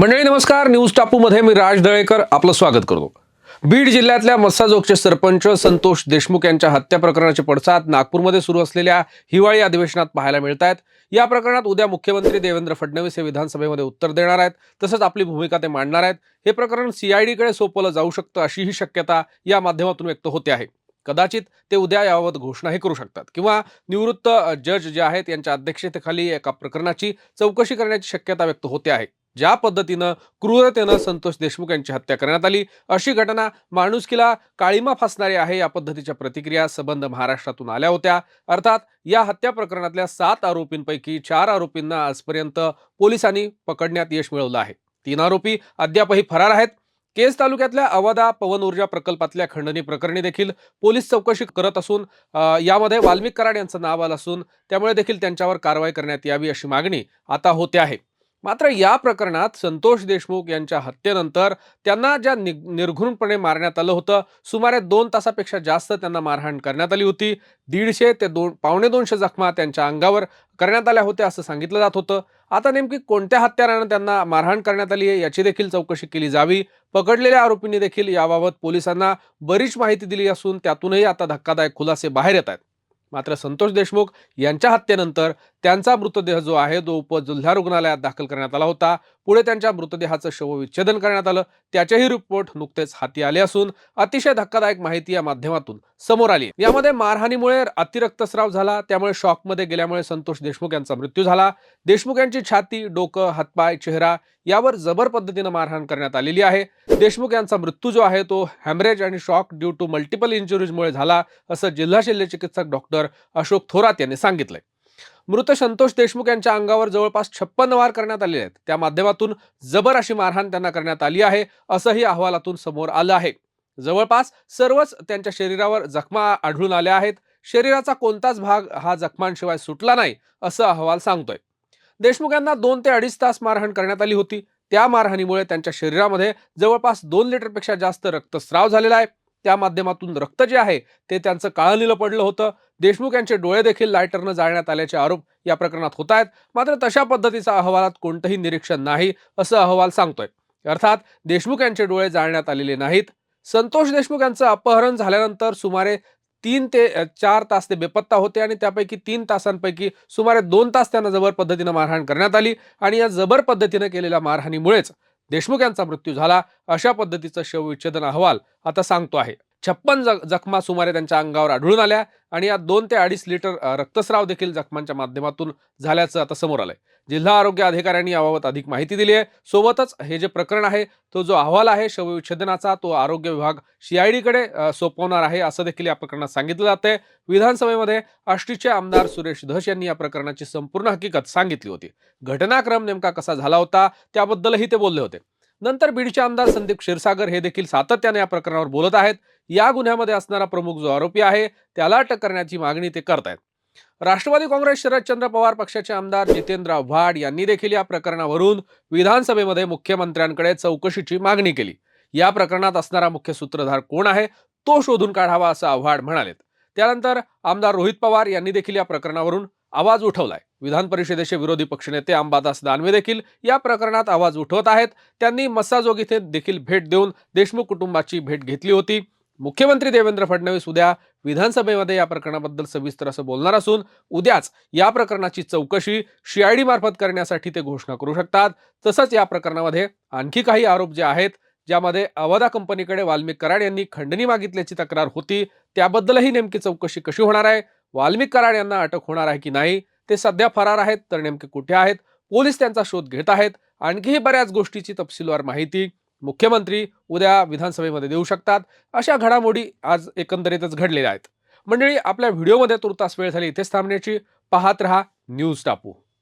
मंडळी नमस्कार. न्यूज टापूमध्ये मी राज दळेकर. आपलं स्वागत करतो. बीड जिल्ह्यातल्या मस्साजोगचे सरपंच संतोष देशमुख यांच्या हत्या प्रकरणाचे पडसाद नागपूरमध्ये सुरू असलेल्या हिवाळी अधिवेशनात पाहायला मिळत आहेत या प्रकरणात उद्या मुख्यमंत्री देवेंद्र फडणवीस हे विधानसभेमध्ये उत्तर देणार आहेत. तसंच आपली भूमिका ते मांडणार आहेत. हे प्रकरण सीआयडीकडे सोपवलं जाऊ शकतं अशीही शक्यता या माध्यमातून व्यक्त होते आहे. कदाचित ते उद्या याबाबत घोषणाही करू शकतात किंवा निवृत्त जज जे आहेत यांच्या अध्यक्षतेखाली एका प्रकरणाची चौकशी करण्याची शक्यता व्यक्त होते आहे. ज्या पद्धतीनं क्रूरतेनं संतोष देशमुख यांची हत्या करण्यात आली अशी घटना माणुसकीला काळीमा फासणारी आहे या पद्धतीच्या प्रतिक्रिया संबंध महाराष्ट्रातून आल्या होत्या. अर्थात या हत्या प्रकरणातल्या सात आरोपींपैकी चार आरोपींना आजपर्यंत पोलिसांनी पकडण्यात यश मिळवलं आहे. तीन आरोपी अद्यापही फरार आहेत. केज तालुक्यातल्या अवधा पवन ऊर्जा प्रकल्पातल्या खंडणी प्रकरणी देखील पोलीस चौकशी करत असून यामध्ये वाल्मिक कराड यांचं नाव आलं असून त्यामुळे देखील त्यांच्यावर कारवाई करण्यात यावी अशी मागणी आता होते आहे. मात्र या प्रकरणात संतोष देशमुख यांच्या हत्येनंतर त्यांना ज्या नि निर्घृणपणे मारण्यात आलं होतं सुमारे दोन तासापेक्षा जास्त त्यांना मारहाण करण्यात आली होती. दीडशे ते दोन पावणे दोनशे जखमा त्यांच्या अंगावर करण्यात आल्या होत्या असं सांगितलं जात होतं. आता नेमकी कोणत्या हत्यारानं त्यांना मारहाण करण्यात आली आहे याची देखील चौकशी केली जावी. पकडलेल्या आरोपींनी देखील याबाबत पोलिसांना बरीच माहिती दिली असून त्यातूनही आता धक्कादायक खुलासे बाहेर येत आहेत. मात्र संतोष देशमुख यांच्या हत्येनंतर त्यांचा मृतदेह जो आहे तो उपजिल्हा रुग्णालयात दाखल करण्यात आला होता. पुढे त्यांच्या मृतदेहाचं शवविच्छेदन करण्यात आलं. त्याचेही रिपोर्ट नुकतेच हाती आले असून अतिशय धक्कादायक माहिती या माध्यमातून समोर आली. यामध्ये मारहाणीमुळे अतिरक्तस्राव झाला. त्यामुळे शॉकमध्ये गेल्यामुळे संतोष देशमुख यांचा मृत्यू झाला. देशमुख यांची छाती डोकं हातपाय चेहरा यावर जबर पद्धतीनं मारहाण करण्यात आलेली आहे. देशमुख यांचा मृत्यू जो आहे तो हॅमरेज आणि शॉक ड्यू टू मल्टिपल इंजुरीजमुळे झाला असं जिल्हा शल्य चिकित्सक डॉक्टर अशोक थोरात यांनी सांगितलंय. मृत संतोष देशमुख यांच्या अंगावर जवळपास छप्पन वार करण्यात आले आहेत. त्या माध्यमातून जबर अशी मारहाण त्यांना करण्यात आली आहे असंही अहवालातून समोर आलं आहे. जवळपास सर्वच त्यांच्या शरीरावर जखमा आढळून आल्या आहेत. शरीराचा कोणताच भाग हा जखमांशिवाय सुटला नाही असं अहवाल सांगतोय. देशमुख यांना दोन ते अडीच तास मारहाण करण्यात आली होती. त्या मारहाणीमुळे त्यांच्या शरीरामध्ये जवळपास दोन लिटरपेक्षा जास्त रक्तस्राव झालेला आहे. त्या माध्यमातून रक्त जे आहे ते त्यांचं काळनिलं पडलं होतं. देशमुख यांचे डोळे देखील लायटरनं जाळण्यात आल्याचे आरोप या प्रकरणात होत आहेत. मात्र तशा पद्धतीचा अहवालात कोणतंही निरीक्षण नाही असं अहवाल सांगतोय. अर्थात देशमुख यांचे डोळे जाळण्यात आलेले नाहीत. संतोष देशमुख यांचं अपहरण झाल्यानंतर सुमारे तीन ते चार तास ते बेपत्ता होते आणि त्यापैकी तीन तासांपैकी सुमारे दोन तास त्यांना जबर पद्धतीनं मारहाण करण्यात आली आणि या जबर पद्धतीनं केलेल्या मारहाणीमुळेच देशमुख यांचा मृत्यू झाला अशा पद्धतीचा शवविच्छेदन अहवाल आता सांगतो आहे. छप्पन जखमा सुमारे त्यांच्या अंगावर आढळून आल्या आणि या दोन ते अडीच लिटर रक्तस्राव देखील जखमांच्या माध्यमातून झाल्याचं आता समोर आलंय. जिल्हा आरोग्य अधिकाऱ्यांनी याबाबत अधिक माहिती दिली आहे. सोबतच हे जे प्रकरण आहे तो जो अहवाल आहे शवविच्छेदनाचा तो आरोग्य विभाग सीआयडीकडे सोपवणार आहे असं देखील या प्रकरणात सांगितलं जातंय. विधानसभेमध्ये आष्टीचे आमदार सुरेश धस यांनी या प्रकरणाची संपूर्ण हकीकत सांगितली होती. घटनाक्रम नेमका कसा झाला होता त्याबद्दलही ते बोलले होते. नंतर बीडचे आमदार संदीप क्षीरसागर हे देखील सातत्याने या प्रकरणावर बोलत आहेत. या गुन्ह्यामध्ये असणारा प्रमुख जो आरोपी आहे त्याला अटक करण्याची मागणी ते करत आहेत राष्ट्रवादी काँग्रेस शरदचंद्र पवार पक्षाचे आमदार जितेंद्र आव्हाड यांनी देखील या प्रकरणावरून विधानसभेमध्ये मुख्यमंत्र्यांकडे चौकशीची मागणी केली. या प्रकरणात असणारा मुख्य सूत्रधार कोण आहे तो शोधून काढावा असं आव्हाड म्हणालेत. त्यानंतर आमदार रोहित पवार यांनी देखील या प्रकरणावरून आवाज उठवलाय. विधान परिषदेचे विरोधी पक्षनेते अंबादास दानवे देखील या प्रकरणात आवाज उठवत आहेत. त्यांनी मस्साजोग इथे देखील भेट देऊन देशमुख कुटुंबाची भेट घेतली होती. मुख्यमंत्री देवेंद्र फडणवीस उद्या विधानसभेमध्ये या प्रकरणाबद्दल सविस्तर असं बोलणार असून उद्याच या प्रकरणाची चौकशी सीआयडी मार्फत करण्यासाठी ते घोषणा करू शकतात. तसंच या प्रकरणामध्ये आणखी काही आरोप जे आहेत ज्यामध्ये अवधा कंपनीकडे वाल्मिक कराड यांनी खंडणी मागितल्याची तक्रार होती. त्याबद्दलही नेमकी चौकशी कशी होणार आहे? वाल्मिक कराड यांना अटक होणार आहे की नाही? ते सध्या फरार आहेत तर नेमके कुठे आहेत? पोलीस त्यांचा शोध घेत आहेत. आणखीही बऱ्याच गोष्टीची तपशीलवार माहिती मुख्यमंत्री उद्या विधानसभेमध्ये देऊ शकतात. अशा घडामोडी आज एकंदरीतच घडलेल्या आहेत. मंडळी आपल्या व्हिडिओमध्ये तुर्तास वेळ झाली. इथेच थांबण्याची. पाहत रहा न्यूज टापू.